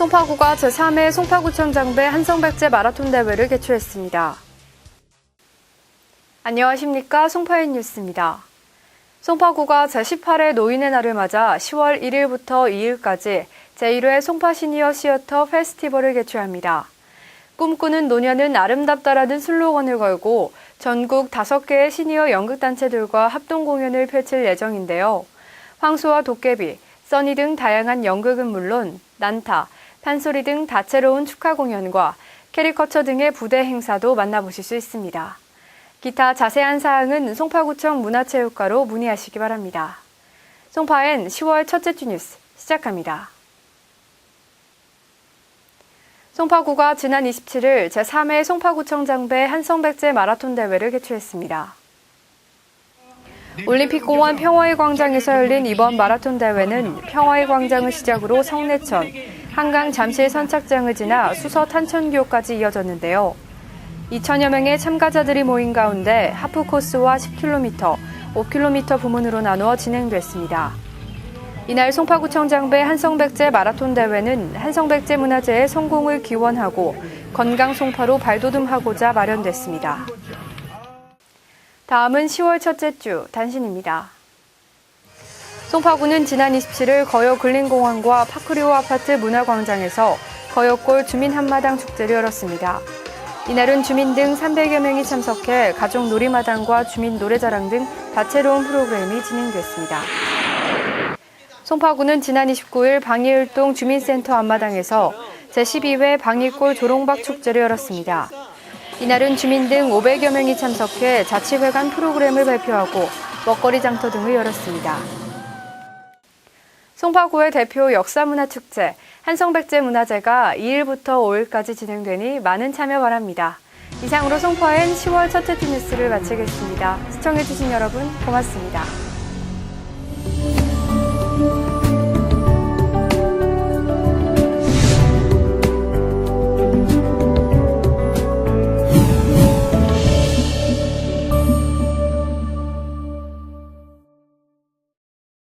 송파구가 제3회 송파구청 장배 한성백제 마라톤 대회를 개최했습니다. 안녕하십니까. 송파인 뉴스입니다. 송파구가 제18회 노인의 날을 맞아 10월 1일부터 2일까지 제1회 송파 시니어 시어터 페스티벌을 개최합니다. 꿈꾸는 노년은 아름답다라는 슬로건을 걸고 전국 5개의 시니어 연극단체들과 합동 공연을 펼칠 예정인데요. 황소와 도깨비, 써니 등 다양한 연극은 물론 난타, 판소리 등 다채로운 축하 공연과 캐리커처 등의 부대 행사도 만나보실 수 있습니다. 기타 자세한 사항은 송파구청 문화체육과로 문의하시기 바랍니다. 송파엔 10월 첫째 주 뉴스 시작합니다. 송파구가 지난 27일 제3회 송파구청 장배 한성백제 마라톤 대회를 개최했습니다. 올림픽 공원 평화의 광장에서 열린 이번 마라톤 대회는 평화의 광장을 시작으로 성내천, 한강 잠실 선착장을 지나 수서 탄천교까지 이어졌는데요. 2천여 명의 참가자들이 모인 가운데 하프 코스와 10km, 5km 부문으로 나누어 진행됐습니다. 이날 송파구청 장배 한성백제 마라톤 대회는 한성백제 문화재의 성공을 기원하고 건강 송파로 발돋움하고자 마련됐습니다. 다음은 10월 첫째 주 단신입니다. 송파구는 지난 27일 거역 근린공원과 파크리오 아파트 문화광장에서 거역골 주민 한마당 축제를 열었습니다. 이날은 주민 등 300여 명이 참석해 가족 놀이마당과 주민 노래자랑 등 다채로운 프로그램이 진행됐습니다. 송파구는 지난 29일 방이을동 주민센터 앞마당에서 제12회 방이골 조롱박 축제를 열었습니다. 이날은 주민 등 500여 명이 참석해 자치회관 프로그램을 발표하고 먹거리 장터 등을 열었습니다. 송파구의 대표 역사문화축제 한성백제 문화제가 2일부터 5일까지 진행되니 많은 참여 바랍니다. 이상으로 송파엔 10월 첫째 주 뉴스를 마치겠습니다. 시청해주신 여러분 고맙습니다.